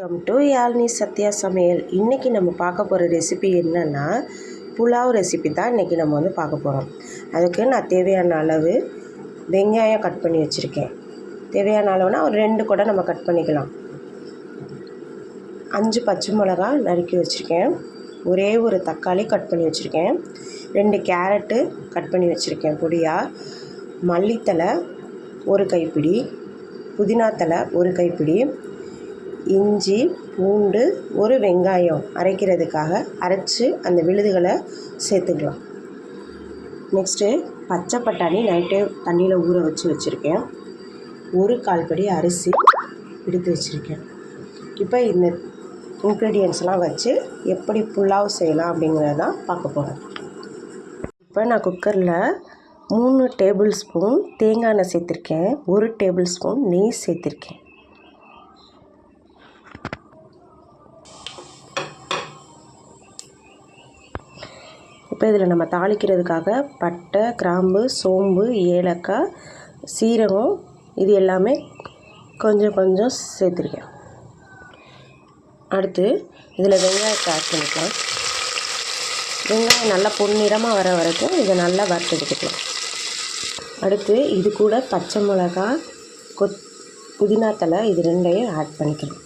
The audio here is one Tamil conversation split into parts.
வெல்கம் டு யாழ்னி சத்யா சமையல் இன்றைக்கி நம்ம பார்க்க போகிற ரெசிபி என்னென்னா புலாவ் ரெசிபி தான் இன்றைக்கி நம்ம வந்து பார்க்க போகிறோம் அதுக்கு நான் தேவையான அளவு வெங்காயம் கட் பண்ணி வச்சுருக்கேன். தேவையான அளவுனா ஒரு ரெண்டு கூட நம்ம கட் பண்ணிக்கலாம். அஞ்சு பச்சை மிளகா நறுக்கி வச்சுருக்கேன். ஒரே ஒரு தக்காளி கட் பண்ணி வச்சுருக்கேன். ரெண்டு கேரட்டு கட் பண்ணி வச்சுருக்கேன். பொடியாக மல்லித்தலை ஒரு கைப்பிடி புதினா ஒரு கைப்பிடி இஞ்சி பூண்டு ஒரு வெங்காயம் அரைக்கிறதுக்காக அரைச்சி அந்த விழுதுகளை சேர்த்துக்கலாம். நெக்ஸ்ட்டு பச்சை பட்டாணி நைட்டே தண்ணியில் ஊற வச்சு வச்சுருக்கேன். ஒரு கால் படி அரிசி எடுத்து வச்சுருக்கேன். இப்போ இந்த இன்க்ரீடியன்ஸ்லாம் வச்சு எப்படி புலாவ் செய்யலாம் அப்படிங்கிறத தான் பார்க்க போகிறேன் இப்போ நான் குக்கரில் மூணு டேபிள் ஸ்பூன் தேங்காய் எண்ணெய் சேர்த்துருக்கேன். ஒரு டேபிள் ஸ்பூன் நெய் சேர்த்துருக்கேன். இப்போ இதில் நம்ம தாளிக்கிறதுக்காக பட்டை கிராம்பு சோம்பு ஏலக்காய் சீரகம் இது எல்லாமே கொஞ்சம் கொஞ்சம் சேர்த்துருக்கேன். அடுத்து இதில் வெங்காயத்தை ஆட் பண்ணிக்கலாம். வெங்காயம் நல்லா பொன்னிறமாக வர வரைக்கும் இதை நல்லா வறுத்தெடுத்துக்கலாம் அடுத்து இது கூட பச்சை மிளகா கொத் புதினா தலை இது ரெண்டையும் ஆட் பண்ணிக்கலாம்.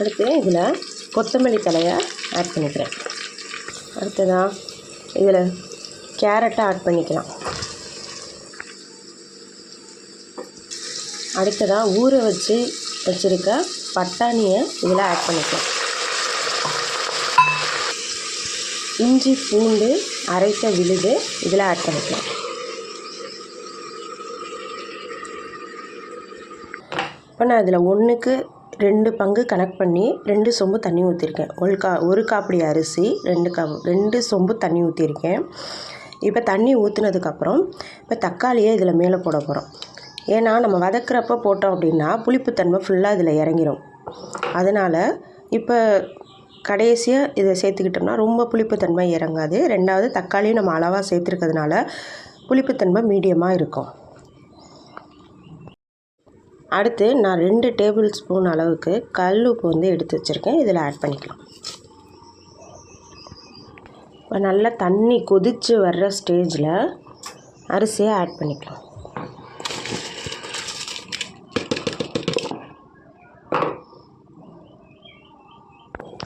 அடுத்து இதில் கொத்தமல்லி தலையை ஆட் பண்ணிக்கிறேன். அடுத்ததாக இதில் கேரட்டை ஆட் பண்ணிக்கலாம். அடுத்ததாக ஊற வச்சு வச்சுருக்க பட்டாணியை இதில் ஆட் பண்ணிக்கலாம். இஞ்சி பூண்டு அரைத்த விழுது இதில் ஆட் பண்ணிக்கலாம். இப்போ நான் இதில் ஒன்றுக்கு ரெண்டு பங்கு கனெக்ட் பண்ணி ரெண்டு சொம்பு தண்ணி ஊற்றிருக்கேன் ஒரு கா ஒரு காப்படி அரிசி ரெண்டு கா ரெண்டு சொம்பு தண்ணி ஊற்றிருக்கேன் இப்போ தண்ணி ஊற்றுனதுக்கப்புறம் இப்போ தக்காளியை இதில் மேலே போட போகிறோம் ஏன்னா நம்ம வதக்குறப்ப போட்டோம் அப்படின்னா புளிப்புத்தன்மை ஃபுல்லாக இதில் இறங்கிடும் அதனால் இப்போ கடைசியாக இதை சேர்த்துக்கிட்டோம்னா ரொம்ப புளிப்புத்தன்மை இறங்காது. ரெண்டாவது தக்காளியும் நம்ம அளவாக சேர்த்துருக்கிறதுனால புளிப்புத்தன்மை மீடியமாக இருக்கும். அடுத்து நான் ரெண்டு டேபிள் ஸ்பூன் அளவுக்கு கல் உப்பு வந்து எடுத்து வச்சுருக்கேன். இதில் ஆட் பண்ணிக்கலாம். இப்போ நல்லா தண்ணி கொதித்து வர்ற ஸ்டேஜில் அரிசியை ஆட் பண்ணிக்கலாம்.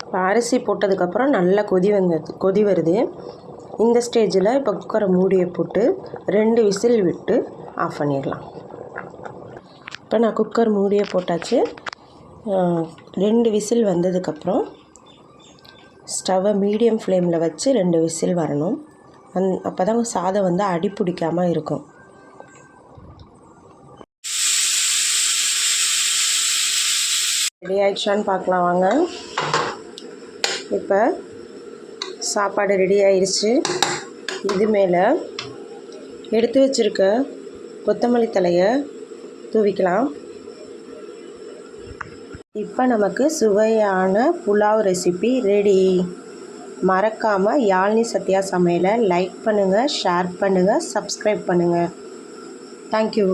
இப்போ அரிசி போட்டதுக்கப்புறம் நல்லா கொதி வந்தது கொதி வருது. இந்த ஸ்டேஜில் இப்போ குக்கரை மூடியை போட்டு ரெண்டு விசில் விட்டு ஆஃப் பண்ணிடலாம். இப்போ நான் குக்கர் மூடியே போட்டாச்சு. ரெண்டு விசில் வந்ததுக்கப்புறம் ஸ்டவ்வை மீடியம் ஃப்ளேமில் வச்சு ரெண்டு விசில் வரணும். அந் அப்போ தான் சாதம் வந்து அடி பிடிக்காமல் இருக்கும். ரெடி ஆயிடுச்சான்னு பார்க்கலாம் வாங்க. இப்போ சாப்பாடு ரெடி ஆயிடுச்சு இது மேலே எடுத்து வச்சுருக்க கொத்தமல்லி தலையை தூவிக்கலாம். இப்போ நமக்கு சுவையான புலாவ் ரெசிபி ரெடி மறக்காமல் யாழ்னி சத்யா சமையலை லைக் பண்ணுங்கள் ஷேர் பண்ணுங்கள் சப்ஸ்கிரைப் பண்ணுங்கள் தேங்க்யூ